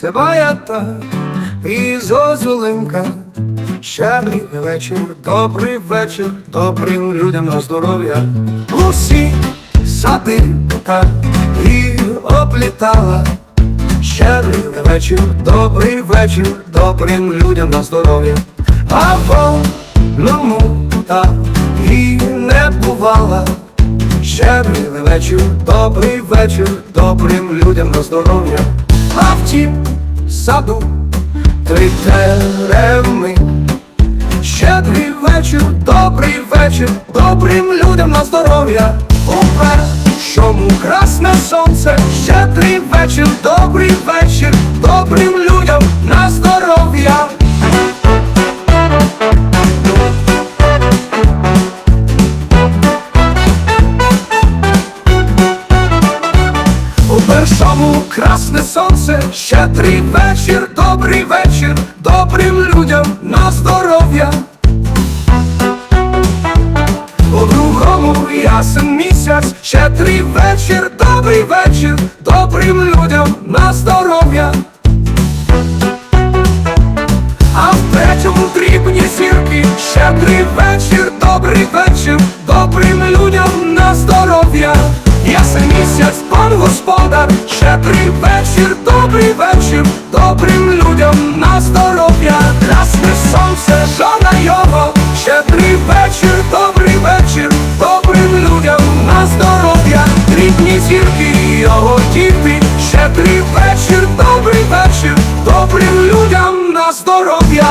Сивая так і зозулинка. Щедрий вечір, добрий вечір, добрим людям на здоров'я. Усі сади так і облітала. Щедрий вечір, добрий вечір, добрим людям на здоров'я. А волному так і не бувала. Щедрий вечір, добрий вечір, добрим людям на здоров'я. А в саду три тереми. Щедрий вечір, добрий вечір, добрим людям на здоров'я. У першому красне сонце, щедрий вечір, добрий вечір, першому красне сонце, щедрий вечір, добрий вечір, добрим людям на здоров'я. У другому ясен місяць, щедрий вечір, добрий вечір, добрим людям на здоров'я. А в третьому дрібні зірки, щедрий вечір, добрий вечір, добрим князь, пан господар, щедрий вечір, добрий вечір, добрим людям на здоров'я, красне сонце, жона його, щедрий вечір, добрий вечір, добрим людям на здоров'я, рідні зірки його діти, щедрий вечір, добрий вечір, добрим людям на здоров'я.